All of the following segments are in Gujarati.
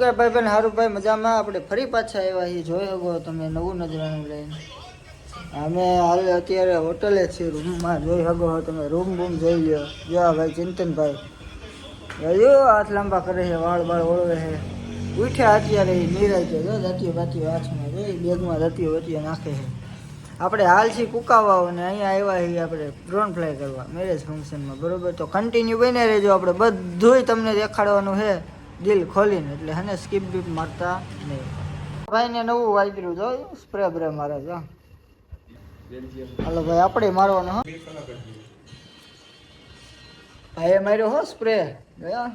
કે ભાઈ બેન, હારું ભાઈ, મજામાં? આપણે ફરી પાછા આવ્યા છીએ. જોઈ શકો તમે નવું નજરાનું લઈને. અમે હાલ અત્યારે હોટલે છીએ રૂમમાં. જોઈ શકો તમે, રૂમ બૂમ જોઈ લ્યો. જો ભાઈ ચિંતનભાઈ. જોયું હાથ લાંબા કરે છે, વાળ બાળ ઓળવે છે. ઉઠ્યા અત્યારે નિરાય છે જો જતીઓ બાતીઓ હાથમાં જોઈ, બેગમાં જતીઓ વતીઓ નાખે છે. આપણે હાલ છીએ કુકાવાઓ અને અહીંયા આવ્યા છીએ આપણે ડ્રોન ફ્લાય કરવા. મેરેજ ફંક્શનમાં બરોબર? તો કન્ટિન્યુ બને રહેજો. આપણે બધુંય તમને દેખાડવાનું છે. દિલ ખોલીને એટલે હે ને સ્કીપ બીપ મારતા નહીં. ભાઈને નવું વાપર્યું જો સ્પ્રે બ્રે મારે જો. હાલો ભાઈ, આપણે મારવાનો, હો. ભાઈએ માર્યો, હો સ્પ્રે ગયા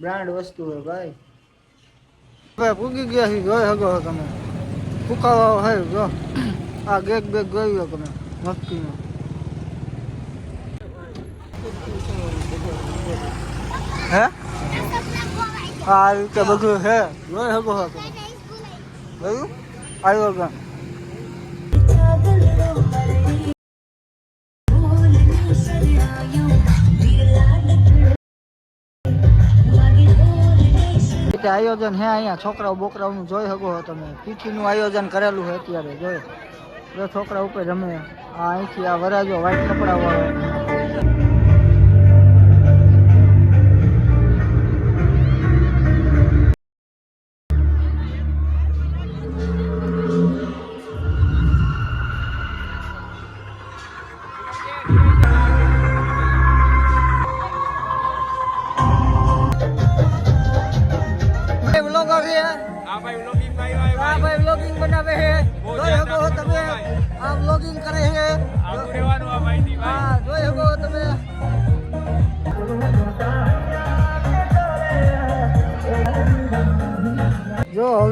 બ્રાન્ડ વસ્તુ હોય ભાઈ. ભાઈ પૂગી ગયા છે જોઈ હગો તમે. ફૂકાવા હોય, જો. આ ગેક બેગ ગયો તમે મસ્તીમાં હા? આ રીતે બધું છે જોઈ શકો છો જોયું આવ્યો ગણ આયોજન હે અહીંયા છોકરાઓ બોકરાઓનું જોઈ શકો છો તમે પીઠીનું આયોજન કરેલું છે અત્યારે જોઈ જો છોકરા ઉપર રમે આ અહીંથી આ વરાજો વ્હાઈટ કપડા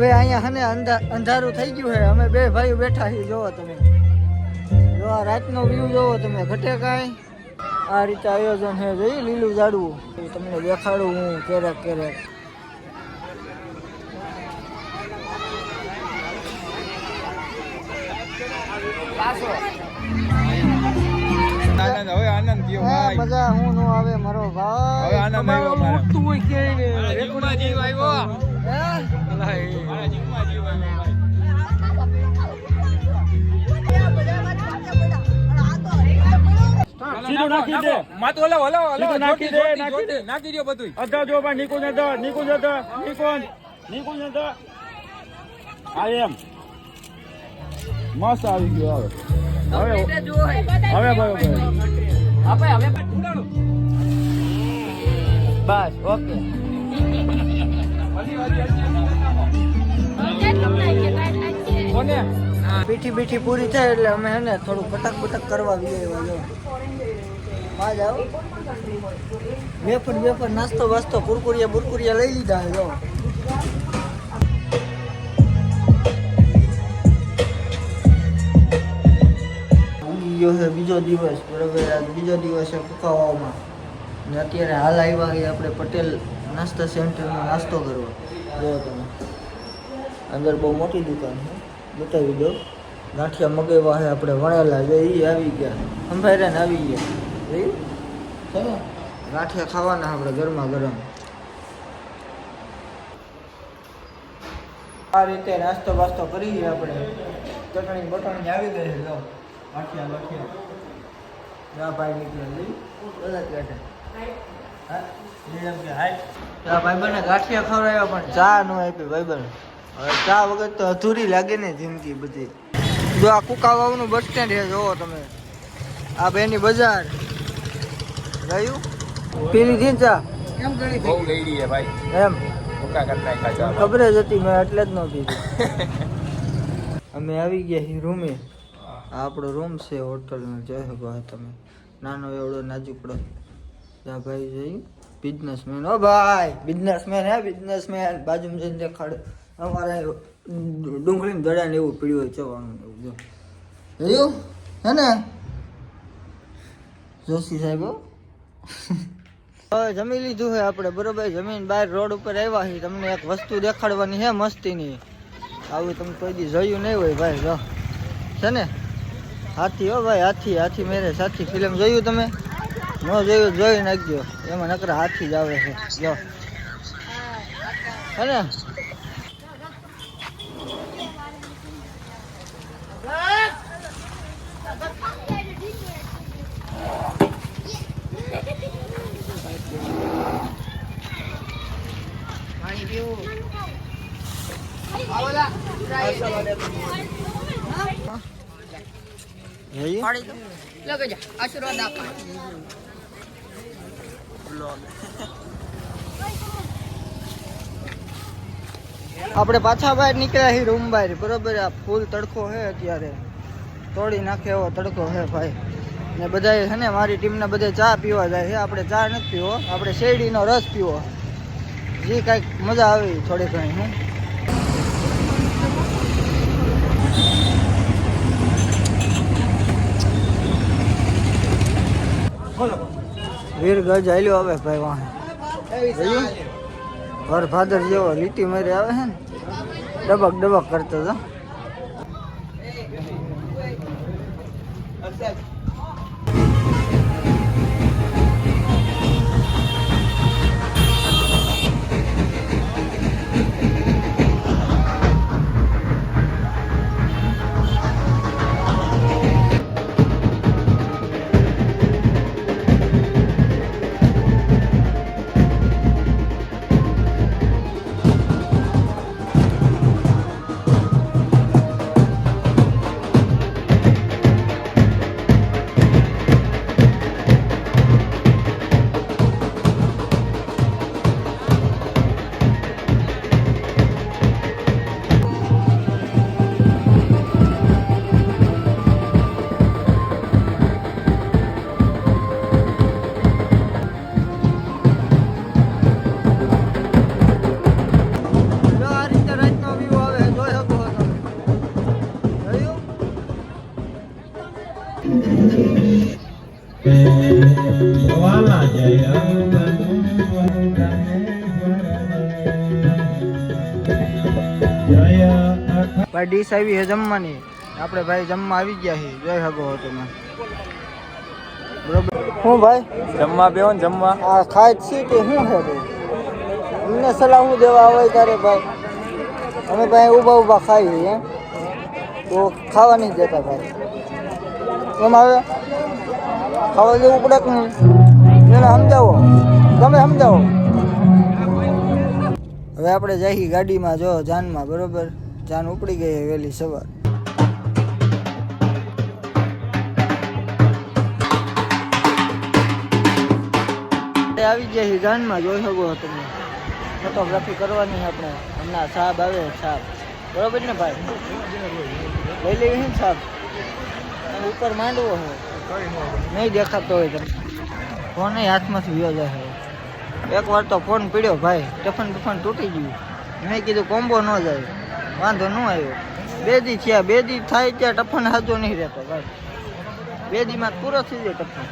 હવે અહીંયા હને અંધારું થઈ ગયું છે. અમે બે ભાઈઓ બેઠા છીએ. જોવો તમે. જો આ રાતનો વ્યૂ જોવો તમે. ઘટે કાંઈ? આ રીતે આયોજન છે. જોઈ લીલું ઝાડવું? તમને દેખાડું હું ક્યારેક ક્યારેક. આનંદ. હવે આનંદ થયો ભાઈ. મજા. હું નો આવે મારો ભાઈ. હવે આનંદ આવ્યો મારે. તું કે આવ્યો. સીધું નાખી દે. માથું હલાવો, હલાવો, હલાવો. નાખી દે, નાખી દે. નાખી દ્યો બધુંય. અધા જો ભાઈ નિકુંજ અધા નિકુંજ અધા નિકુંજ નિકુંજ અધા આ એમ. મસ્ત આવી ગયો હવે. હવે હવે ભાઈ બસ ઓકે. પીઠી બીઠી પૂરી થાય એટલે અમે હે ને થોડું પટક પટક કરવા બી જો આ જાઓ નાસ્તો વાસ્તો કુરકુરિયા બુરકુરિયા લઈ લીધા જો. બીજો દિવસ, બરોબર, બીજો દિવસ છે ને અત્યારે હાલ આવ્યા આપણે પટેલ નાસ્તા સેન્ટરમાં નાસ્તો કરવો. જો તમે. અંદર બહુ મોટી દુકાન છે. બતાવી દો ગાંઠિયા મગાવ્યા છે, આપણે વણેલા છે એ આવી ગયા. સંભાળ્યા ને આવી ગયા. જોયું? ને ગાંઠિયા ખાવાના આપણે ગરમા ગરમ. આ રીતે નાસ્તો બાસ્તો કરીએ આપણે. ચટણી બટણી આવી ગઈ છે ગાંઠિયા ગાંઠિયા જા ભાઈ નીકળે બધા કાઢે ભાઈબંધને ગાંઠિયા ખવડાવ્યા પણ ચા ન આપી ભાઈબંધ. હવે ચા વગર તો અધૂરી લાગે ને જિંદગી બધી. જો આ કુકાવાવનું બસ સ્ટેન્ડ છે જોવો તમે. આ બેની બજાર. રહ્યું? પીલી થી ચા. કેમ ગણી બહુ લઈ રહીએ ભાઈ. એમ. ખબર જ હતી મેં એટલે જ ન પીધી. અમે આવી ગયા રૂમે. આ આપણો રૂમ છે હોટલનો. જોયો તમે. નાનો એવડો નાજુકડો ત્યાં ભાઈ જોયું બિઝનેસમેન. ઓ ભાઈ, બિઝનેસમેન હે, બિઝનેસમેન. બાજુમાં જઈને દેખાડ. અમારે ડુંગળી દડા ને એવું પીડ્યું હોય ચવાનું એવું, જો. હે ને? જોશી સાહેબ હવે જમી લીધું છે આપણે, બરોબર? જમીન બહાર રોડ ઉપર આવ્યા છે તમને એક વસ્તુ દેખાડવાની છે મસ્તીની. આવું તમે કોઈ દી જોયું નહીં હોય ભાઈ, જો. છે ને? હાથી, હો ભાઈ, હાથી હાથી મેરે, સાથી. ફિલ્મ જોયું તમે? ન જોયું જોઈ નાખજો. એમાં નકરા હાથી જ આવે છે. જો. હે ને? જઈએ. લગે આપણે પાછા બહાર નીકળ્યા હી રૂમ બહાર. બરોબર આ ફૂલ તડકો છે અત્યારે. તોડી નાખે એવો તડકો છે ભાઈ. ને બધા છે ને મારી ટીમના બધા ચા પીવા જાય છે. આપણે ચા નથી પીવો. આપણે શેરડીનો રસ પીવો. જે, કાંઈક મજા આવી થોડી ઘણી, હું. વીર ગજ આલ્યો આવે ભાઈ વાહ. ઘર જેવો લીટી મારી આવે છે ને, ડબક ડબક કરતો હતો. ભાઈ ડીશ આવી છે જમવાની. આપણે ભાઈ જમવા આવી ગયા છે જોઈ શકો છો તમે. બરોબર. હું ભાઈ? જમવા બેહો ને જમવા. આ ખાય છે કે શું છે ભાઈ? અમને સલાહ શું દેવા આવે ત્યારે ભાઈ? અમે ભાઈ ઊભા ઊભા ખાઈએ તો ખાવા નહીં દેતા ભાઈ. એમ આવે ખાવા જેવું પડે કે નહીં? એને સમજાવો. તમે સમજાવો. હવે આપણે જઈએ ગાડીમાં જો જાનમાં બરોબર? જાન ઉપડી ગઈ વહેલી સવાર. આવી ગયા છે જાનમાં, જોઈ શકો તમે. ફોટોગ્રાફી કરવાની આપણે. હમણાં સાહેબ આવે સાહેબ બરોબર ને ભાઈ? લઈ લેવી છે સાહેબ ઉપર માંડવો છે નહીં દેખાતો હોય તમે ફોન હાથમાંથી વ્યો જાય એક વાર તો ફોન પીડ્યો ભાઈ. ટફન ટફન તૂટી ગયું. મેં કીધું કોમ્બો ન જાય. વાંધો ન આવ્યો. બે દી થયા બે દી થાય ત્યાં ટફન હાજો નહીં રહેતો ભાઈ બે દીમાં પૂરો થઈ જાય ટફન